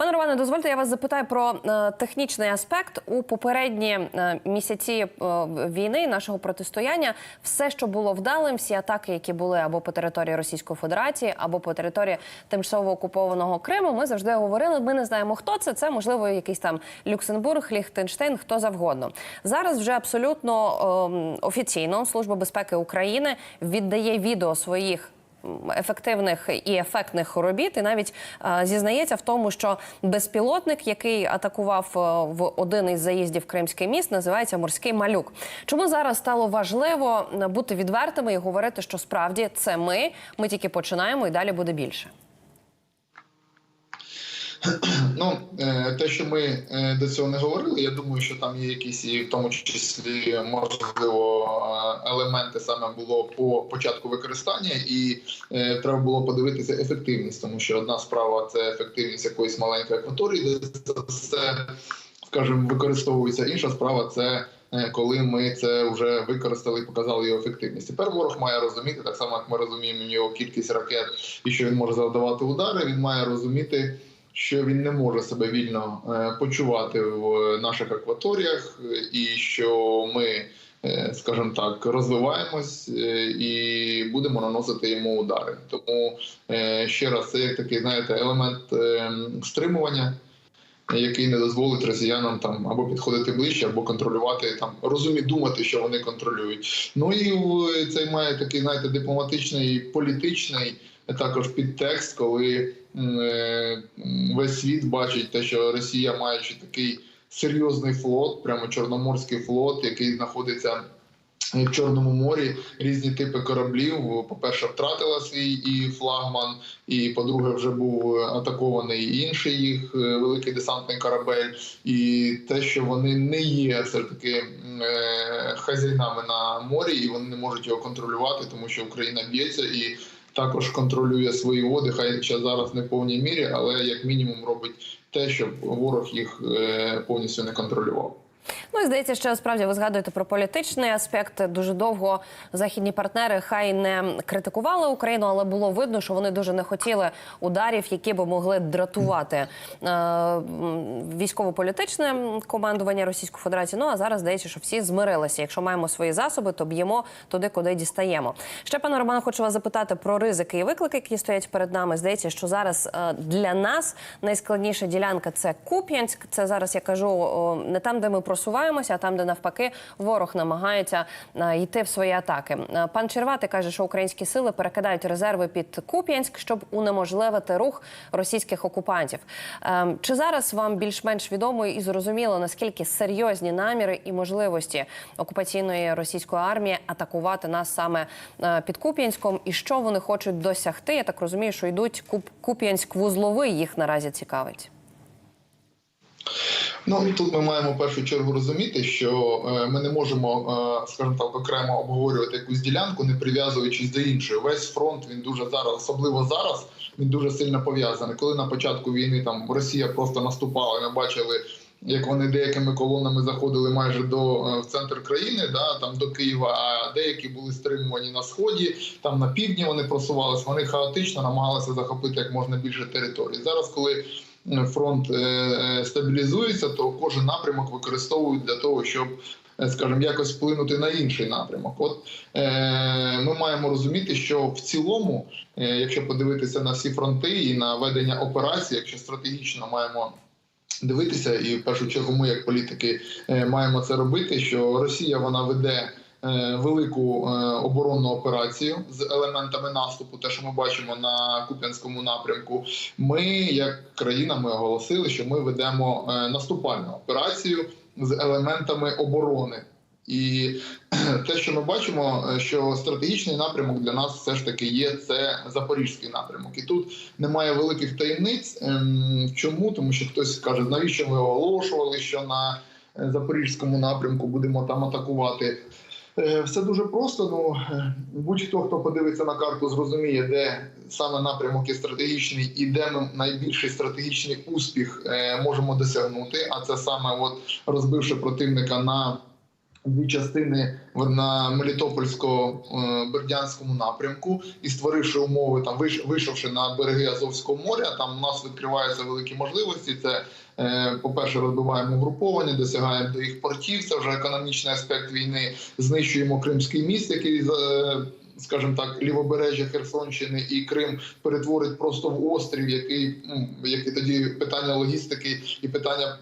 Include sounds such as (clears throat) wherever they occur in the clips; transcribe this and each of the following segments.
Пане Романе, дозвольте, я вас запитаю про е, технічний аспект у попередні е, місяці е, війни нашого протистояння. Все, що було вдалим, всі атаки, які були або по території Російської Федерації, або по території тимчасово окупованого Криму, ми завжди говорили. Ми не знаємо, хто це. Це можливо якийсь там Люксембург, Ліхтенштейн, хто завгодно. Зараз вже абсолютно е, офіційно Служба безпеки України віддає відео своїх ефективних і ефектних робіт, і навіть е, зізнається в тому, що безпілотник, який атакував е, в один із заїздів Кримський міст, називається морський малюк. Чому зараз стало важливо е, бути відвертими і говорити, що справді це ми, ми тільки починаємо і далі буде більше. (clears throat) Ну, е, те, що ми е, до цього не говорили, я думаю, що там є якісь і в тому числі можливо е, елементи саме було по початку використання, і треба було подивитися ефективність, тому що одна справа це ефективність якоїсь маленької акваторії, де це скажімо, використовується. Інша справа це. Коли ми це вже використали і показали його ефективність, тепер ворог має розуміти так само, як ми розуміємо його кількість ракет і що він може завдавати удари. Він має розуміти, що він не може себе вільно е, почувати в наших акваторіях, і що ми, е, скажімо так, розвиваємось е, і будемо наносити йому удари. Тому ще раз це як такий, знаєте, елемент стримування. Який не дозволить росіянам там або підходити ближче, або контролювати там розумі думати, що вони контролюють. Ну і в- це має такий, знаєте, дипломатичний політичний також підтекст, коли весь світ бачить те, що Росія маючи такий серйозний флот, прямо чорноморський флот, який знаходиться. В Чорному морі різні типи кораблів. По-перше, втратила свій і флагман, і по-друге, вже був атакований інший їх е, великий десантний корабель. І те, що вони не є все ж таки е, на морі, і вони не можуть його контролювати, тому що Україна б'ється і також контролює свої води. Хай ще зараз не в повній мірі, але як мінімум робить те, щоб ворог їх е, повністю не контролював. Ну і здається, що справді ви згадуєте про політичний аспект. Дуже довго західні партнери хай не критикували Україну, але було видно, що вони дуже не хотіли ударів, які б могли дратувати е, військово-політичне командування Російської Федерації. Ну а зараз здається, що всі змирилися. Якщо маємо свої засоби, то б'ємо туди, куди дістаємо. Ще пане Романе, хочу вас запитати про ризики і виклики, які стоять перед нами. Здається, що зараз е, для нас найскладніша ділянка це Куп'янськ. Це зараз я кажу не там, де ми просуваємося, а там, де навпаки ворог намагається йти в свої атаки. Пан Червати каже, що українські сили перекидають резерви під Куп'янськ, щоб унеможливити рух російських окупантів. Чи зараз вам більш-менш відомо і зрозуміло наскільки серйозні наміри і можливості окупаційної російської армії атакувати нас саме під Куп'янськом, і що вони хочуть досягти? Я так розумію, що йдуть Куп- Куп'янськ вузловий їх наразі цікавить. Ну тут ми маємо в першу чергу розуміти, що е, ми не можемо, е, скажімо так, окремо обговорювати якусь ділянку, не прив'язуючись до іншої. Весь фронт він дуже зараз, особливо зараз, він дуже сильно пов'язаний. Коли на початку війни там Росія просто наступала, ми бачили. Як вони деякими колонами заходили майже до е, в центр країни, да там до Києва, а деякі були стримувані на сході, там на півдні вони просувалися. Вони хаотично намагалися захопити як можна більше територій. Зараз, коли фронт е, е, стабілізується, то кожен напрямок використовують для того, щоб, е, скажімо, якось вплинути на інший напрямок. От е, ми маємо розуміти, що в цілому, е, якщо подивитися на всі фронти і на ведення операцій, якщо стратегічно маємо. Дивитися, і в першу чергу ми, як політики, е, маємо це робити. Що Росія вона веде е, велику е, оборонну операцію з елементами наступу, те, що ми бачимо на Куп'янському напрямку. Ми, як країна, ми оголосили, що ми ведемо е, наступальну операцію з елементами оборони. І (clears throat) те, що ми бачимо, е, що стратегічний напрямок для нас все ж таки є це запорізький напрямок, і тут немає великих таємниць. Ем, Чому? Тому що хтось скаже, навіщо ви оголошували, що на е, запорізькому напрямку будемо там атакувати. Е, Все дуже просто. Ну е, будь-хто, хто подивиться на карту, зрозуміє, де саме напрямок є стратегічний і де ми найбільший стратегічний успіх е, можемо досягнути. А це саме, от розбивши противника на дві частини на Мелітопольсько-Бердянському напрямку і створивши умови, там вийшовши на береги Азовського моря, там у нас відкриваються великі можливості. Це е, по-перше, розбиваємо угруповання, досягаємо до їх портів. Це вже економічний аспект війни. Знищуємо Кримський міст, який за- скажімо так, лівобережжя Херсонщини і Крим перетворить просто в острів, який, який тоді питання логістики і питання.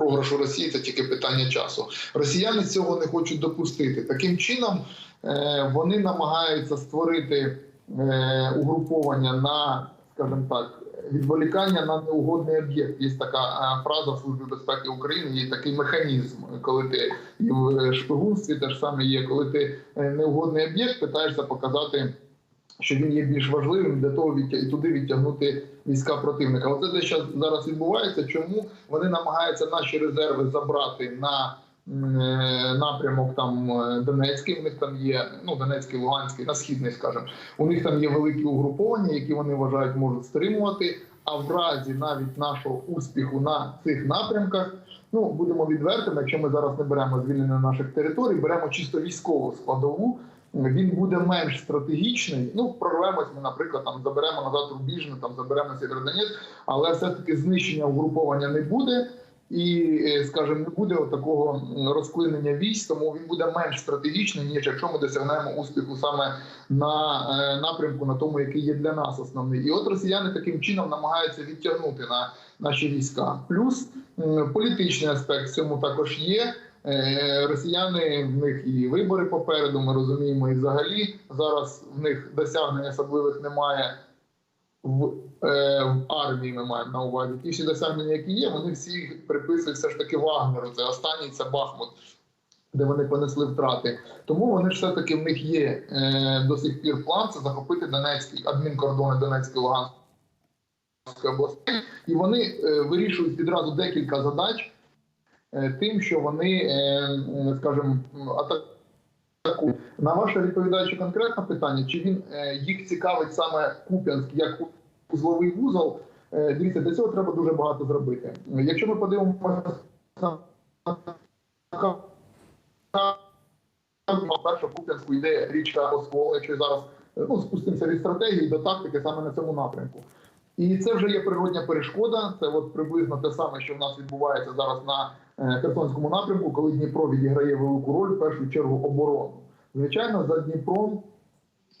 Програшу Росії це тільки питання часу. Росіяни цього не хочуть допустити. Таким чином е, вони намагаються створити е, угруповання на, скажімо так, відволікання на неугодний об'єкт. Є така е, фраза в Службі безпеки України, є такий механізм, коли ти і в шпигунстві теж саме є, коли ти неугодний об'єкт питаєшся показати. Що він є більш важливим для того і туди відтягнути війська противника. Оце те, що зараз відбувається. Чому вони намагаються наші резерви забрати на е, напрямок там е, Донецький? У них там є ну Донецький, Луганський, на східний, скажімо. У них там є великі угруповання, які вони вважають можуть стримувати. А в разі навіть нашого успіху на цих напрямках, ну будемо відвертими, якщо ми зараз не беремо звільнення наших територій, беремо чисто військову складову. Він буде менш стратегічний. Ну прорвемось ми, наприклад, там заберемо назад Рубіжне, там заберемо Сєвєродонецьк, але все таки знищення угруповання не буде. І, е, скажімо, не буде такого розклинення військ, тому він буде менш стратегічний, ніж якщо ми досягнемо успіху саме на е, напрямку, на тому, який є для нас основний. І от росіяни таким чином намагаються відтягнути на наші війська. Плюс політичний аспект в цьому також є. Е, Росіяни в них і вибори попереду. Ми розуміємо, і взагалі зараз в них досягнень особливих немає в, е, в армії. Ми маємо на увазі. Ті всі досягнення, які є, вони всі приписують все ж таки Вагнеру. Це останній це Бахмут, де вони понесли втрати. Тому вони все таки в них є е, до сих пір план це захопити Донецький адмінкордони Донецької Луганської області, і вони е, вирішують відразу декілька задач тим, що вони, е, скажімо, атакують. На ваше відповідаючи конкретне питання, чи він е, їх цікавить саме Куп'янськ як узловий вузол? Е, Дивіться, для цього треба дуже багато зробити. Якщо ми подивимося на перша в Куп'янську йде річка Оскол, якщо зараз е, ну, спустимося від стратегії до тактики саме на цьому напрямку. І це вже є природня перешкода. Це от приблизно те саме, що в нас відбувається зараз на е, Херсонському напрямку, коли Дніпро відіграє велику роль, в першу чергу оборону. Звичайно, за Дніпром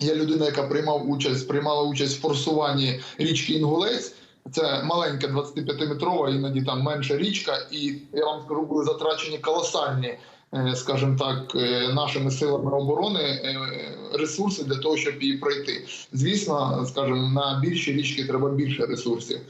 я людина, яка приймав участь, приймала участь в форсуванні річки Інгулець. Це маленька 25-метрова, іноді там менша річка, і я вам скажу, були затрачені колосальні, скажімо так, е, нашими силами оборони е, ресурси для того, щоб її пройти. Звісно, скажімо, на більші річки треба більше ресурсів.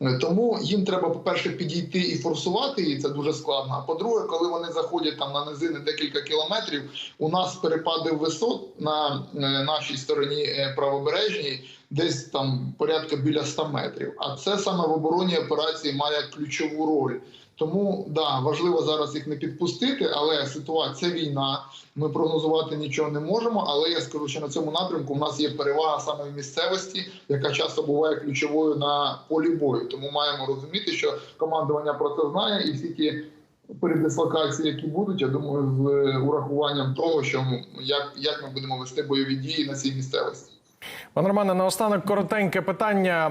Е, Тому їм треба, по-перше, підійти і форсувати її, це дуже складно. А по-друге, коли вони заходять там на низини декілька кілометрів, у нас перепади висот на е, нашій стороні е, правобережній, десь там порядка біля 100 метрів. А це саме в оборонній операції має ключову роль. Тому да, важливо зараз їх не підпустити, але ситуація війна. Ми прогнозувати нічого не можемо. Але я скажу, що на цьому напрямку в нас є перевага саме в місцевості, яка часто буває ключовою на полі бою. Тому маємо розуміти, що командування про це знає, і всі ті передислокації, які будуть, я думаю, з урахуванням того, що як, як ми будемо вести бойові дії на цій місцевості. Пане Романе, наостанок коротеньке питання.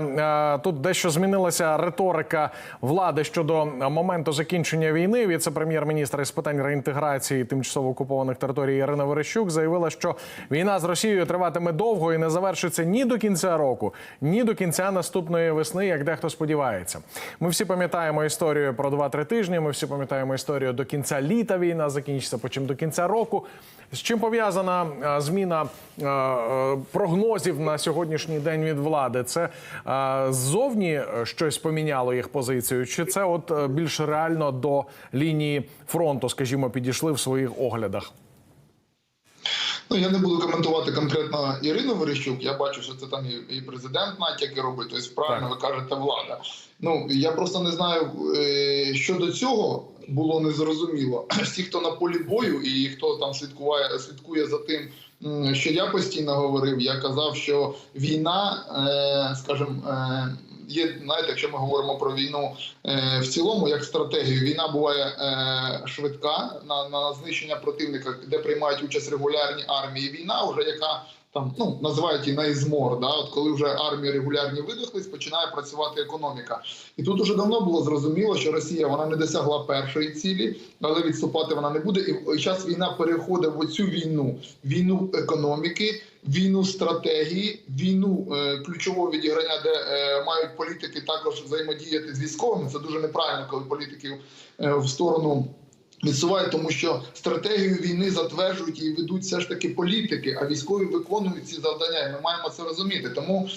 Е, Тут дещо змінилася риторика влади щодо моменту закінчення війни. Віце-прем'єр-міністр із питань реінтеграції тимчасово окупованих територій Ірина Верещук заявила, що війна з Росією триватиме довго і не завершиться ні до кінця року, ні до кінця наступної весни, як дехто сподівається. Ми всі пам'ятаємо історію про 2-3 тижні. Ми всі пам'ятаємо історію до кінця літа. Війна закінчиться, потім до кінця року. З чим пов'язана е, зміна е, е, прогнозів на сьогоднішній день від влади? Це е, ззовні е, щось поміняло їх позицію, чи це от е, більш реально до лінії фронту, скажімо, підійшли в своїх оглядах? Ну я не буду коментувати конкретно Ірину Верещук. Я бачу, що це там і, президент натяки робить. Тобто, правильно ви кажете, влада. Ну я просто не знаю, е, що цього було незрозуміло. (clears throat) Всі, хто на полі бою, і хто там слідкує, слідкує за тим, що я постійно говорив. Я казав, що війна, е, скажімо, е, є, знаєте, якщо ми говоримо про війну е, в цілому, як стратегію, війна буває швидка на, на знищення противника, де приймають участь регулярні армії. Війна, вже яка там ну називають її на ізмор. Да, от коли вже армії регулярні видохлись, починає працювати економіка. І тут уже давно було зрозуміло, що Росія вона не досягла першої цілі, але відступати вона не буде. І час війна переходить в оцю війну: війну економіки, війну стратегії, війну е, ключового відіграння, де е, мають політики також взаємодіяти з військовими. Це дуже неправильно, коли політиків е, в сторону. Відсувають, тому що стратегію війни затверджують і ведуть все ж таки політики, а військові виконують ці завдання. І ми маємо це розуміти. Тому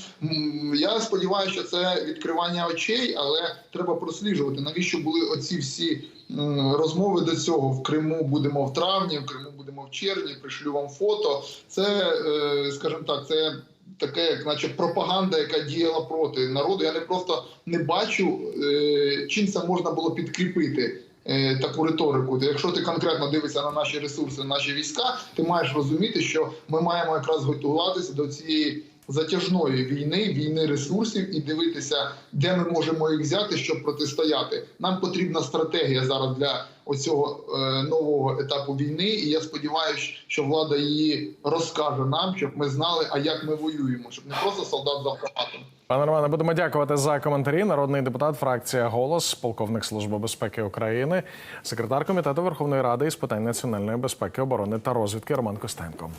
я сподіваюся, що це відкривання очей, але треба просліджувати, навіщо були оці всі розмови до цього. В Криму будемо в травні, в Криму будемо в червні. Пришлю вам фото. Це, е, скажімо так, це. Таке, як наче пропаганда, яка діяла проти народу. Я не просто не бачу, е, чим це можна було підкріпити таку риторику. Якщо ти конкретно дивишся на наші ресурси, на наші війська, ти маєш розуміти, що ми маємо якраз готуватися до цієї затяжної війни, війни ресурсів і дивитися, де ми можемо їх взяти, щоб протистояти. Нам потрібна стратегія зараз для оцього е, нового етапу війни. І я сподіваюся, що влада її розкаже нам, щоб ми знали, а як ми воюємо, щоб не просто солдат з автоматом. Пане Романе, будемо дякувати за коментарі. Народний депутат, фракція Голос, полковник Служби безпеки України, секретар комітету Верховної Ради із питань національної безпеки, оборони та розвідки Роман Костенко.